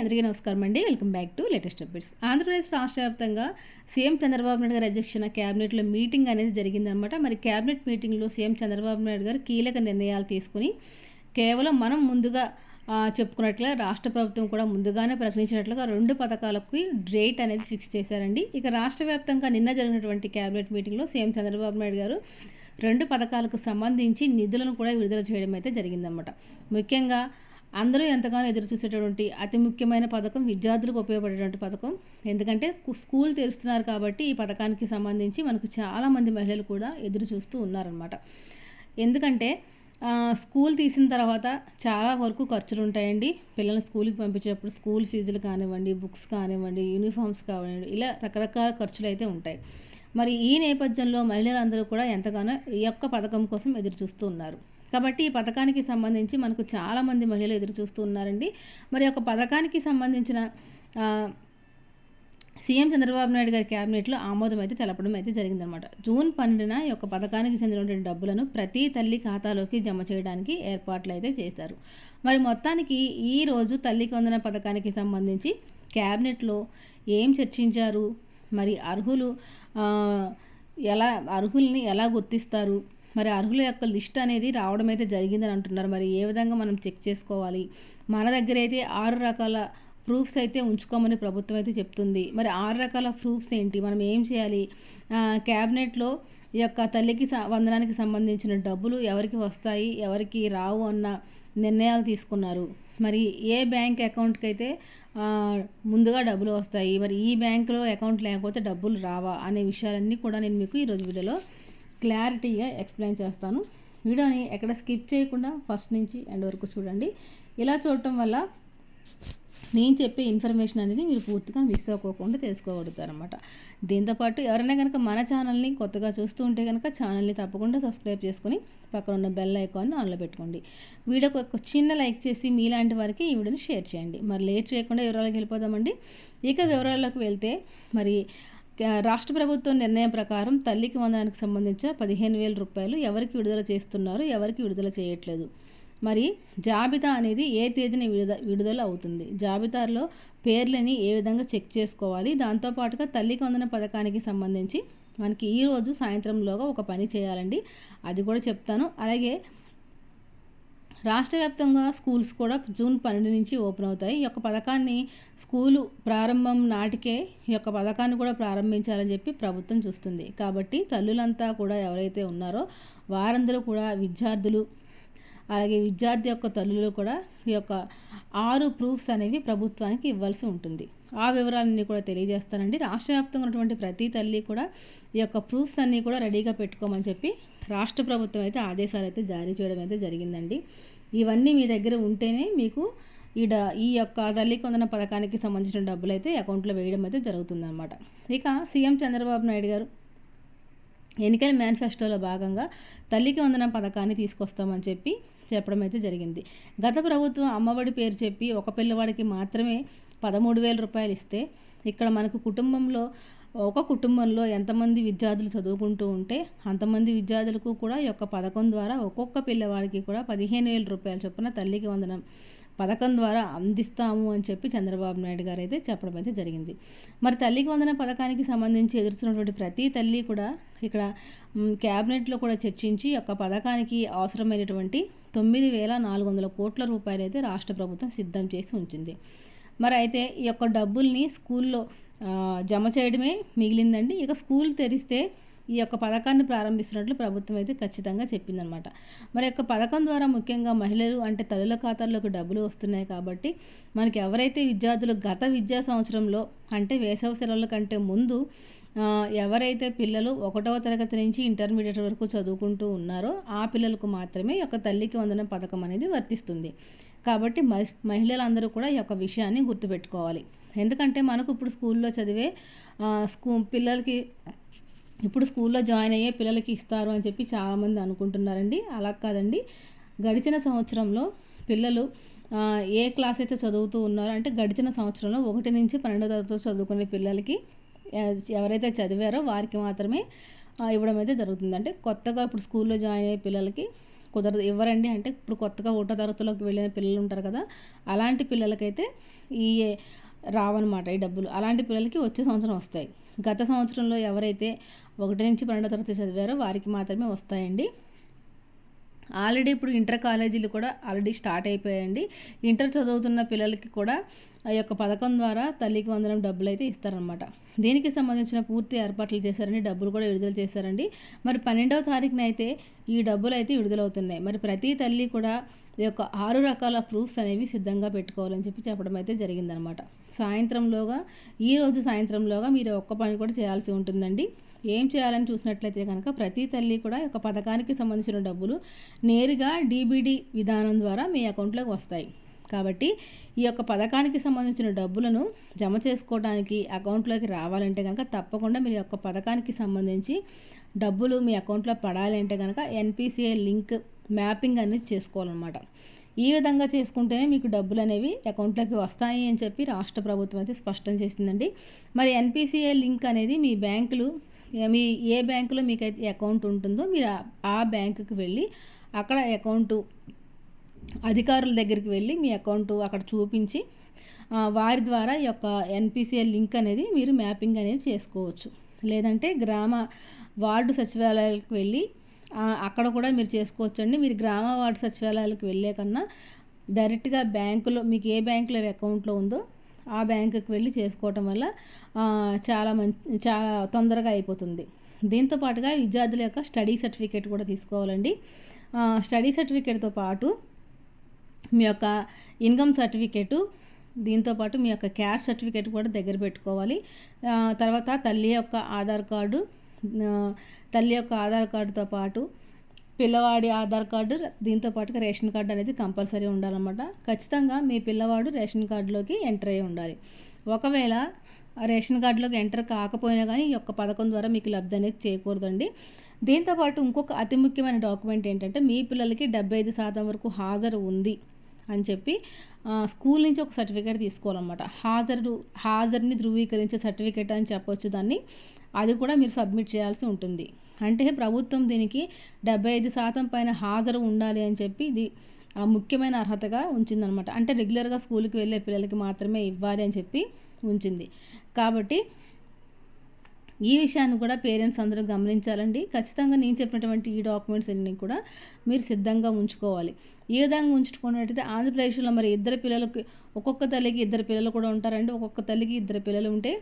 అందరికీ నమస్కారం అండి. Welcome back to latest updates. Andhra Pradesh రాష్ట్ర వ్యాప్తంగా సీఎం చంద్రబాబు నాయుడు గారి అధ్యక్షన క్యాబినెట్లో మీటింగ్ అనేది జరిగిందనమాట మరి క్యాబినెట్ మీటింగ్లో సీఎం చంద్రబాబు నాయుడు గారు కీలక నిర్ణయాలు తీసుకుని కేవలం మనం ముందుగా చెప్పుకున్నట్లుగా రాష్ట్ర ప్రభుత్వం కూడా ముందుగానే ప్రకటించినట్లుగా రెండు పథకాలకు డేట్ అనేది ఫిక్స్ చేశారండి. ఇక రాష్ట్ర వ్యాప్తంగా నిన్న జరిగినటువంటి క్యాబినెట్ మీటింగ్లో సీఎం చంద్రబాబు నాయుడు గారు రెండు పథకాలకు సంబంధించి నిధులను కూడా విడుదల చేయడం అయితే జరిగిందన్నమాట. ముఖ్యంగా అందరూ ఎంతగానో ఎదురు చూసేటటువంటి అతి ముఖ్యమైన పథకం విద్యార్థులకు ఉపయోగపడేటువంటి పథకం. ఎందుకంటే స్కూల్ తెరుస్తున్నారు కాబట్టి ఈ పథకానికి సంబంధించి మనకు చాలామంది మహిళలు కూడా ఎదురు చూస్తూ ఉన్నారనమాట ఎందుకంటే స్కూల్ తీసిన తర్వాత చాలా వరకు ఖర్చులు ఉంటాయండి. పిల్లల్ని స్కూల్కి పంపించేటప్పుడు స్కూల్ ఫీజులు కానివ్వండి బుక్స్ కానివ్వండి యూనిఫామ్స్ కానివ్వండి ఇలా రకరకాల ఖర్చులు అయితే ఉంటాయి. మరి ఈ నేపథ్యంలో మహిళలందరూ కూడా ఎంతగానో ఈ యొక్క పథకం కోసం ఎదురు చూస్తూ ఉన్నారు. కాబట్టి ఈ పథకానికి సంబంధించి మనకు చాలామంది మహిళలు ఎదురు చూస్తూ ఉన్నారండి. మరి ఒక పథకానికి సంబంధించిన సీఎం చంద్రబాబు నాయుడు గారి క్యాబినెట్లో ఆమోదం అయితే తెలపడం అయితే జరిగిందనమాట జూన్ పన్నెండున ఈ యొక్క పథకానికి చెందినటువంటి డబ్బులను ప్రతి తల్లి ఖాతాలోకి జమ చేయడానికి ఏర్పాట్లు అయితే చేశారు. మరి మొత్తానికి ఈరోజు తల్లి వందన పథకానికి సంబంధించి క్యాబినెట్లో ఏం చర్చించారు? మరి అర్హులు ఎలా అర్హుల్ని ఎలా గుర్తిస్తారు? మరి అర్హుల యొక్క లిస్ట్ అనేది రావడం అయితే జరిగిందని అంటున్నారు. మరి ఏ విధంగా మనం చెక్ చేసుకోవాలి? మన దగ్గర అయితే ఆరు రకాల ప్రూఫ్స్ అయితే ఉంచుకోమని ప్రభుత్వం అయితే చెప్తుంది. మరి ఆరు రకాల ప్రూఫ్స్ ఏంటి? మనం ఏం చేయాలి? క్యాబినెట్లో ఈ యొక్క తల్లికి వందనానికి సంబంధించిన డబ్బులు ఎవరికి వస్తాయి? ఎవరికి రావు అన్న నిర్ణయాలు తీసుకున్నారు. మరి ఏ బ్యాంక్ అకౌంట్కి అయితే ముందుగా డబ్బులు వస్తాయి మరి ఈ బ్యాంకులో అకౌంట్ లేకపోతే డబ్బులు రావా అనే విషయాలన్నీ కూడా నేను మీకు ఈరోజు వీడియోలో క్లారిటీగా ఎక్స్ప్లెయిన్ చేస్తాను. వీడియోని ఎక్కడ స్కిప్ చేయకుండా ఫస్ట్ నుంచి ఎండ్ వరకు చూడండి. ఇలా చూడటం వల్ల నేను చెప్పే ఇన్ఫర్మేషన్ అనేది మీరు పూర్తిగా మిస్ అవ్వకుండా తెలుసుకోగలుగుతారనమాట దీంతోపాటు ఎవరైనా కనుక మన ఛానల్ని కొత్తగా చూస్తూ ఉంటే కనుక ఛానల్ని తప్పకుండా సబ్స్క్రైబ్ చేసుకొని పక్కన ఉన్న బెల్ ఐకాన్ని ఆన్లో పెట్టుకోండి. వీడియోకి ఒక చిన్న లైక్ చేసి మీలాంటి వారికి ఈ వీడియోని షేర్ చేయండి. మరి లేట్ చేయకుండా వివరాలకు వెళ్ళిపోదామండి. ఇక వివరాల్లోకి వెళ్తే మరి రాష్ట్ర ప్రభుత్వం నిర్ణయం ప్రకారం తల్లికి వందనానికి సంబంధించిన పదిహేను వేల రూపాయలు ఎవరికి విడుదల చేస్తున్నారు ఎవరికి విడుదల చేయట్లేదు. మరి జాబితా అనేది ఏ తేదీన విడుదల విడుదల అవుతుంది? జాబితాలో పేర్లని ఏ విధంగా చెక్ చేసుకోవాలి? దాంతోపాటుగా తల్లికి వందన పథకానికి సంబంధించి మనకి ఈరోజు సాయంత్రంలోగా ఒక పని చేయాలండి. అది కూడా చెప్తాను. అలాగే రాష్ట్ర వ్యాప్తంగా స్కూల్స్ కూడా జూన్ పన్నెండు నుంచి ఓపెన్ అవుతాయి. ఈ యొక్క పథకాన్ని స్కూలు ప్రారంభం నాటికే ఈ యొక్క పథకాన్ని కూడా ప్రారంభించాలని చెప్పి ప్రభుత్వం చూస్తుంది. కాబట్టి తల్లులంతా కూడా ఎవరైతే ఉన్నారో వారందరూ కూడా విద్యార్థులు అలాగే విద్యార్థి యొక్క తల్లులు కూడా ఈ యొక్క ఆరు ప్రూఫ్స్ అనేవి ప్రభుత్వానికి ఇవ్వాల్సి ఉంటుంది. ఆ వివరాలన్నీ కూడా తెలియజేస్తానండి. రాష్ట్ర వ్యాప్తంగా ఉన్నటువంటి ప్రతి తల్లి కూడా ఈ యొక్క ప్రూఫ్స్ అన్నీ కూడా రెడీగా పెట్టుకోమని చెప్పి రాష్ట్ర ప్రభుత్వం అయితే ఆదేశాలు అయితే జారీ చేయడం అయితే జరిగిందండి. ఇవన్నీ మీ దగ్గర ఉంటేనే మీకు ఈ ఈ యొక్క తల్లికి కొందన పథకానికి సంబంధించిన డబ్బులు అయితే అకౌంట్లో వేయడం అయితే జరుగుతుందన్నమాట. ఇక సీఎం చంద్రబాబు నాయుడు గారు ఎన్నికల మేనిఫెస్టోలో భాగంగా తల్లికి వందన పథకాన్ని తీసుకొస్తామని చెప్పి చెప్పడం అయితే జరిగింది. గత ప్రభుత్వం అమ్మఒడి పేరు చెప్పి ఒక పిల్లవాడికి మాత్రమే పదమూడు వేల రూపాయలు ఇస్తే ఇక్కడ మనకు కుటుంబంలో ఒక కుటుంబంలో ఎంతమంది విద్యార్థులు చదువుకుంటూ ఉంటే అంతమంది విద్యార్థులకు కూడా ఈ యొక్క పథకం ద్వారా ఒక్కొక్క పిల్లవాడికి కూడా పదిహేను వేల రూపాయలు చొప్పున తల్లికి వందనం పథకం ద్వారా అందిస్తాము అని చెప్పి చంద్రబాబు నాయుడు గారు అయితే చెప్పడం అయితే జరిగింది. మరి తల్లికి వందన పథకానికి సంబంధించి ఎదురుస్తున్నటువంటి ప్రతి తల్లి కూడా ఇక్కడ క్యాబినెట్లో కూడా చర్చించి యొక్క పథకానికి అవసరమైనటువంటి తొమ్మిది వేల నాలుగు వందల కోట్ల రూపాయలు అయితే రాష్ట్ర ప్రభుత్వం సిద్ధం చేసి ఉంచింది. మరి అయితే ఈ యొక్క డబ్బుల్ని స్కూల్లో జమ చేయడమే మిగిలిందండి. ఇక స్కూల్ తెరిస్తే ఈ యొక్క పథకాన్ని ప్రారంభిస్తున్నట్లు ప్రభుత్వం అయితే ఖచ్చితంగా చెప్పిందనమాట. మరి యొక్క పథకం ద్వారా ముఖ్యంగా మహిళలు అంటే తల్లుల ఖాతాల్లోకి డబ్బులు వస్తున్నాయి కాబట్టి మనకి ఎవరైతే విద్యార్థులు గత విద్యా సంవత్సరంలో అంటే వేసవి సెలవుల కంటే ముందు ఎవరైతే పిల్లలు ఒకటవ తరగతి నుంచి ఇంటర్మీడియట్ వరకు చదువుకుంటూ ఉన్నారో ఆ పిల్లలకు మాత్రమే యొక్క తల్లికి వందన పథకం అనేది వర్తిస్తుంది. కాబట్టి మహిళలందరూ కూడా ఈ యొక్క విషయాన్ని గుర్తుపెట్టుకోవాలి. ఎందుకంటే మనకు ఇప్పుడు స్కూల్లో చదివే స్కూ పిల్లలకి ఇప్పుడు స్కూల్లో జాయిన్ అయ్యే పిల్లలకి ఇస్తారు అని చెప్పి చాలామంది అనుకుంటున్నారండి. అలా కాదండి. గడిచిన సంవత్సరంలో పిల్లలు ఏ క్లాస్ అయితే చదువుతూ ఉన్నారో అంటే గడిచిన సంవత్సరంలో ఒకటి నుంచి పన్నెండో తరగతి చదువుకునే పిల్లలకి ఎవరైతే చదివారో వారికి మాత్రమే ఇవ్వడం అయితే జరుగుతుంది అంటే కొత్తగా ఇప్పుడు స్కూల్లో జాయిన్ అయ్యే పిల్లలకి కుదరదు. ఇవ్వరండి అంటే ఇప్పుడు కొత్తగా ఒకటో తరగతిలోకి వెళ్ళిన పిల్లలు ఉంటారు కదా అలాంటి పిల్లలకైతే ఈ రావన్నమాట ఈ డబ్బులు. అలాంటి పిల్లలకి వచ్చే సంవత్సరం వస్తాయి. గత సంవత్సరంలో ఎవరైతే ఒకటి నుంచి పన్నెండో తరగతి చదివారో వారికి మాత్రమే వస్తాయండి. ఆల్రెడీ ఇప్పుడు ఇంటర్ కాలేజీలు కూడా ఆల్రెడీ స్టార్ట్ అయిపోయాయండి. ఇంటర్ చదువుతున్న పిల్లలకి కూడా ఆ యొక్క పథకం ద్వారా తల్లికి వందనం డబ్బులు అయితే ఇస్తారనమాట దీనికి సంబంధించిన పూర్తి ఏర్పాట్లు చేశారండి డబ్బులు కూడా విడుదల చేశారండి. మరి పన్నెండవ తారీఖున అయితే ఈ డబ్బులు అయితే విడుదలవుతున్నాయి. మరి ప్రతి తల్లి కూడా ఈ యొక్క ఆరు రకాల ప్రూఫ్స్ అనేవి సిద్ధంగా పెట్టుకోవాలని చెప్పి చెప్పడం అయితే జరిగిందనమాట సాయంత్రంలోగా ఈ రోజు సాయంత్రంలోగా మీరు ఒక్క పని కూడా చేయాల్సి ఉంటుందండి. ఏం చేయాలని చూసినట్లయితే కనుక ప్రతి తల్లి కూడా ఒక పథకానికి సంబంధించిన డబ్బులు నేరుగా డీబీడీ విధానం ద్వారా మీ అకౌంట్లోకి వస్తాయి. కాబట్టి ఈ యొక్క పథకానికి సంబంధించిన డబ్బులను జమ చేసుకోవడానికి అకౌంట్లోకి రావాలంటే కనుక తప్పకుండా మీరు యొక్క పథకానికి సంబంధించి డబ్బులు మీ అకౌంట్లో పడాలి అంటే కనుక ఎన్పిసిఐ లింక్ మ్యాపింగ్ అనేది చేసుకోవాలన్నమాట. ఈ విధంగా చేసుకుంటేనే మీకు డబ్బులు అనేవి అకౌంట్లోకి వస్తాయి అని చెప్పి రాష్ట్ర ప్రభుత్వం అయితే స్పష్టం చేసిందండి. మరి ఎన్పిసిఐ లింక్ అనేది మీ బ్యాంకులు మీ ఏ బ్యాంకులో మీకు అయితే అకౌంట్ ఉంటుందో మీరు ఆ బ్యాంకుకి వెళ్ళి అక్కడ అకౌంటు అధికారుల దగ్గరికి వెళ్ళి మీ అకౌంట్ అక్కడ చూపించి వారి ద్వారా ఈ యొక్క ఎన్పిసిఎల్ లింక్ అనేది మీరు మ్యాపింగ్ అనేది చేసుకోవచ్చు. లేదంటే గ్రామ వార్డు సచివాలయాలకు వెళ్ళి అక్కడ కూడా మీరు చేసుకోవచ్చండి. మీరు గ్రామ వార్డు సచివాలయాలకు వెళ్ళే కన్నా డైరెక్ట్గా బ్యాంకులో మీకు ఏ బ్యాంకులో అకౌంట్లో ఉందో ఆ బ్యాంకుకి వెళ్ళి చేసుకోవటం వల్ల చాలా మంచి చాలా తొందరగా అయిపోతుంది. దీంతో పాటుగా విద్యార్థుల యొక్క స్టడీ సర్టిఫికేట్ కూడా తీసుకోవాలండి. స్టడీ సర్టిఫికేట్తో పాటు మీ యొక్క ఇన్కమ్ సర్టిఫికేటు దీంతోపాటు మీ యొక్క క్యాష్ సర్టిఫికేట్ కూడా దగ్గర పెట్టుకోవాలి. తర్వాత తల్లి యొక్క ఆధార్ కార్డు తల్లి యొక్క ఆధార్ కార్డుతో పాటు పిల్లవాడి ఆధార్ కార్డు దీంతో పాటుగా రేషన్ కార్డు అనేది కంపల్సరీ ఉండాలన్నమాట. ఖచ్చితంగా మీ పిల్లవాడు రేషన్ కార్డులోకి ఎంటర్ అయి ఉండాలి. ఒకవేళ రేషన్ కార్డులోకి ఎంటర్ కాకపోయినా కానీ ఈ యొక్క పథకం ద్వారా మీకు లబ్ధి అనేది చేయకూడదండి దీంతోపాటు ఇంకొక అతి ముఖ్యమైన డాక్యుమెంట్ ఏంటంటే మీ పిల్లలకి డెబ్బై ఐదు శాతం వరకు హాజరు ఉంది అని చెప్పి స్కూల్ నుంచి ఒక సర్టిఫికేట్ తీసుకోవాలన్నమాట. హాజరు హాజరుని ధృవీకరించే సర్టిఫికేట్ అని చెప్పొచ్చు దాన్ని. అది కూడా మీరు సబ్మిట్ చేయాల్సి ఉంటుంది. అంటే ప్రభుత్వం దీనికి డెబ్బై ఐదు శాతం పైన హాజరు ఉండాలి అని చెప్పి ఇది ముఖ్యమైన అర్హతగా ఉంచిందనమాట అంటే రెగ్యులర్గా స్కూల్కి వెళ్ళే పిల్లలకి మాత్రమే ఇవ్వాలి అని చెప్పి ఉంచింది. కాబట్టి ఈ విషయాన్ని కూడా పేరెంట్స్ అందరూ గమనించాలండి. ఖచ్చితంగా నేను చెప్పినటువంటి ఈ డాక్యుమెంట్స్ అన్నీ కూడా మీరు సిద్ధంగా ఉంచుకోవాలి. ఏ విధంగా ఉంచుకున్నట్టయితే ఆంధ్రప్రదేశ్లో మరి ఇద్దరు పిల్లలకి ఒక్కొక్క తల్లికి ఇద్దరు పిల్లలు కూడా ఉంటారండి. ఒక్కొక్క తల్లికి ఇద్దరు పిల్లలు ఉంటే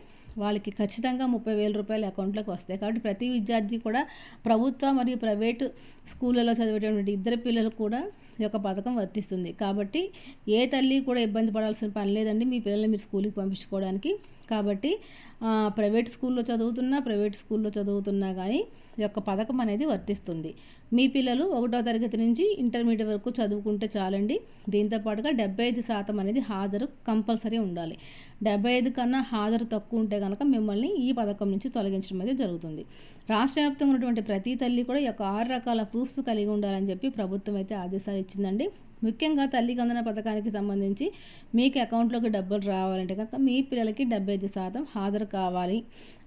వాళ్ళకి ఖచ్చితంగా ముప్పై వేల రూపాయలు అకౌంట్లోకి వస్తాయి. కాబట్టి ప్రతి విద్యార్థి కూడా ప్రభుత్వ మరియు ప్రైవేటు స్కూళ్ళలో చదివేటువంటి ఇద్దరు పిల్లలు కూడా ఈ యొక్క పథకం వర్తిస్తుంది. కాబట్టి ఏ తల్లి కూడా ఇబ్బంది పడాల్సిన పని లేదండి. మీ పిల్లల్ని మీరు స్కూల్కి పంపించుకోవడానికి కాబట్టి ప్రైవేట్ స్కూల్లో చదువుతున్నా ప్రైవేట్ స్కూల్లో చదువుతున్నా కానీ ఈ యొక్క పథకం అనేది వర్తిస్తుంది. మీ పిల్లలు ఒకటో తరగతి నుంచి ఇంటర్మీడియట్ వరకు చదువుకుంటే చాలండి. దీంతో పాటుగా డెబ్బై ఐదు శాతం అనేది హాజరు కంపల్సరీ ఉండాలి. డెబ్బై ఐదు కన్నా హాజరు తక్కువ ఉంటే కనుక మిమ్మల్ని ఈ పథకం నుంచి తొలగించడం అయితే జరుగుతుంది. రాష్ట్ర వ్యాప్తంగా ఉన్నటువంటి ప్రతి తల్లి కూడా ఈ యొక్క ఆరు రకాల ప్రూఫ్స్ కలిగి ఉండాలని చెప్పి ప్రభుత్వం అయితే ఆదేశాలు ఇచ్చిందండి. ముఖ్యంగా తల్లి కందన పథకానికి సంబంధించి మీకు అకౌంట్లోకి డబ్బులు రావాలంటే కనుక మీ పిల్లలకి డెబ్బై ఐదు శాతం హాజరు కావాలి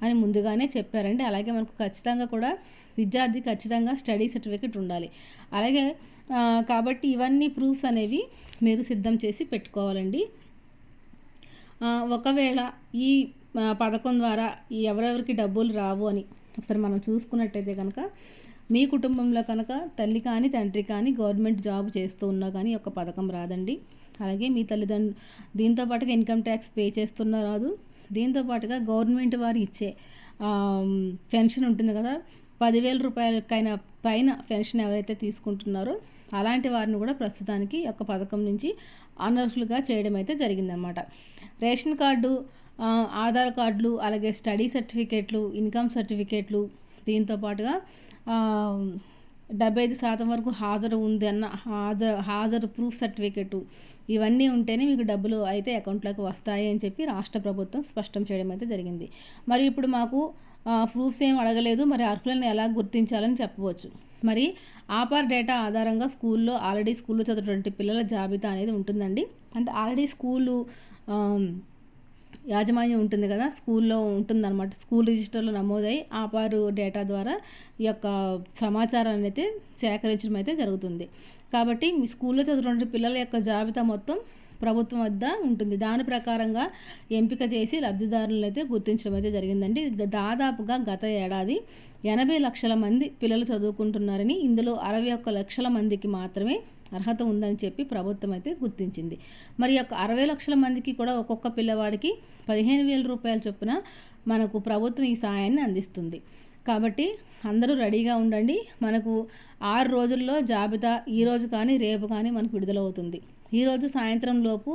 అని ముందుగానే చెప్పారండి. అలాగే మనకు ఖచ్చితంగా కూడా విద్యార్థి ఖచ్చితంగా స్టడీ సర్టిఫికెట్ ఉండాలి. అలాగే కాబట్టి ఇవన్నీ ప్రూఫ్స్ అనేవి మీరు సిద్ధం చేసి పెట్టుకోవాలండి. ఒకవేళ ఈ పథకం ద్వారా ఎవరెవరికి డబ్బులు రావు అని ఒకసారి మనం చూసుకున్నట్టయితే కనుక మీ కుటుంబంలో కనుక తల్లి కానీ తండ్రి కానీ గవర్నమెంట్ జాబ్ చేస్తూ ఉన్నా కానీ ఒక పథకం రాదండి. అలాగే మీ తల్లిదండ్రులు దీంతో పాటుగా ఇన్కమ్ ట్యాక్స్ పే చేస్తున్నా రాదు. దీంతో పాటుగా గవర్నమెంట్ వారు ఇచ్చే పెన్షన్ ఉంటుంది కదా పదివేల రూపాయలకైనా పైన పెన్షన్ ఎవరైతే తీసుకుంటున్నారో అలాంటి వారిని కూడా ప్రస్తుతానికి ఒక పథకం నుంచి అనర్హులుగా చేయడం అయితే జరిగిందనమాట రేషన్ కార్డు ఆధార్ కార్డులు అలాగే స్టడీ సర్టిఫికేట్లు ఇన్కమ్ సర్టిఫికేట్లు దీంతో పాటుగా డెబ్బై ఐదు శాతం వరకు హాజరు ఉంది అన్న హాజరు హాజరు ప్రూఫ్ సర్టిఫికెట్ ఇవన్నీ ఉంటేనే మీకు డబ్బులు అయితే అకౌంట్లోకి వస్తాయి అని చెప్పి రాష్ట్ర ప్రభుత్వం స్పష్టం చేయడం అయితే జరిగింది. మరి ఇప్పుడు మాకు ప్రూఫ్స్ ఏం అడగలేదు. మరి అర్హులను ఎలా గుర్తించాలని చెప్పవచ్చు. మరి ఆపార్ డేటా ఆధారంగా స్కూల్లో ఆల్రెడీ స్కూల్లో చదివేటువంటి పిల్లల జాబితా అనేది ఉంటుందండి. అంటే ఆల్రెడీ స్కూలు యాజమాన్యం ఉంటుంది కదా స్కూల్లో ఉంటుందన్నమాట. స్కూల్ రిజిస్టర్లో నమోదై ఆపారు డేటా ద్వారా ఈ యొక్క సమాచారాన్ని అయితే సేకరించడం అయితే జరుగుతుంది. కాబట్టి మీ స్కూల్లో చదువుతున్న పిల్లల యొక్క జాబితా మొత్తం ప్రభుత్వం వద్ద ఉంటుంది. దాని ప్రకారంగా ఎంపిక చేసి లబ్ధిదారులను అయితే గుర్తించడం అయితే జరిగిందండి. దాదాపుగా గత ఏడాది ఎనభై లక్షల మంది పిల్లలు చదువుకుంటున్నారని ఇందులో అరవై ఒక్క లక్షల మందికి మాత్రమే అర్హత ఉందని చెప్పి ప్రభుత్వం అయితే గుర్తించింది. మరి యొక్క అరవై లక్షల మందికి కూడా ఒక్కొక్క పిల్లవాడికి పదిహేను వేల రూపాయల చొప్పున మనకు ప్రభుత్వం ఈ సాయాన్ని అందిస్తుంది. కాబట్టి అందరూ రెడీగా ఉండండి. మనకు ఆరు రోజుల్లో జాబితా ఈరోజు కానీ రేపు కానీ మనకు విడుదలవుతుంది. ఈరోజు సాయంత్రం లోపు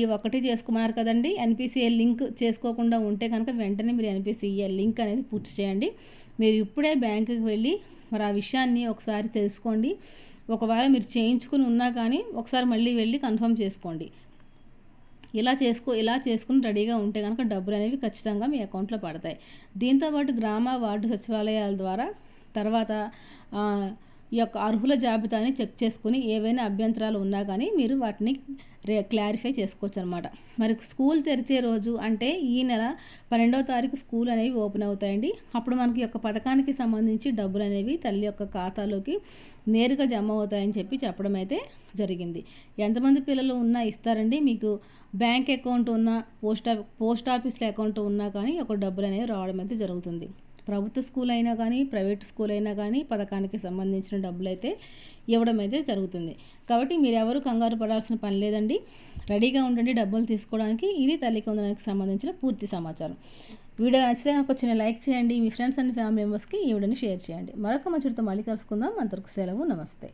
ఈ ఒక్కటి చేసుకున్నారు కదండి. ఎన్పిసిఏ లింక్ చేసుకోకుండా ఉంటే కనుక వెంటనే మీరు ఎన్పిసిఏ లింక్ అనేది పూర్తి చేయండి. మీరు ఇప్పుడే బ్యాంకుకి వెళ్ళి మరి ఆ విషయాన్ని ఒకసారి తెలుసుకోండి. ఒకవేళ మీరు చేయించుకుని ఉన్నా కానీ ఒకసారి మళ్ళీ వెళ్ళి కన్ఫర్మ్ చేసుకోండి. ఇలా చేసుకో ఇలా చేసుకుని రెడీగా ఉంటే కనుక డబ్బులు అనేవి ఖచ్చితంగా మీ అకౌంట్లో పడతాయి. దీంతోపాటు గ్రామ వార్డు సచివాలయాల ద్వారా తర్వాత ఈ యొక్క అర్హుల జాబితాని చెక్ చేసుకుని ఏవైనా అభ్యంతరాలు ఉన్నా కానీ మీరు వాటిని రే క్లారిఫై చేసుకోవచ్చు అనమాట మరి స్కూల్ తెరిచే రోజు అంటే ఈ నెల పన్నెండవ తారీఖు స్కూల్ అనేవి ఓపెన్ అవుతాయండి. అప్పుడు మనకి యొక్క పథకానికి సంబంధించి డబ్బులు అనేవి తల్లి యొక్క ఖాతాలోకి నేరుగా జమ అవుతాయని చెప్పి చెప్పడం అయితే జరిగింది. ఎంతమంది పిల్లలు ఉన్నా ఇస్తారండి. మీకు బ్యాంక్ అకౌంట్ ఉన్నా పోస్ట్ పోస్ట్ ఆఫీస్లో అకౌంట్ ఉన్నా కానీ ఒక డబ్బులు అనేవి రావడం అయితే జరుగుతుంది. ప్రభుత్వ స్కూల్ అయినా కానీ ప్రైవేట్ స్కూల్ అయినా కానీ పథకానికి సంబంధించిన డబ్బులు అయితే ఇవ్వడం అయితే జరుగుతుంది. కాబట్టి మీరు ఎవరు కంగారు పడాల్సిన పని లేదండి. రెడీగా ఉండండి డబ్బులు తీసుకోవడానికి. ఇది తల్లి కొందరికి సంబంధించిన పూర్తి సమాచారం. వీడియో నచ్చితే కనుక చిన్న లైక్ చేయండి. మీ ఫ్రెండ్స్ అండ్ ఫ్యామిలీ మెంబర్స్కి ఈ వీడియోని షేర్ చేయండి. మరొక మంచితో మళ్ళీ కలుసుకుందాం. అంతవరకు సెలవు. నమస్తే.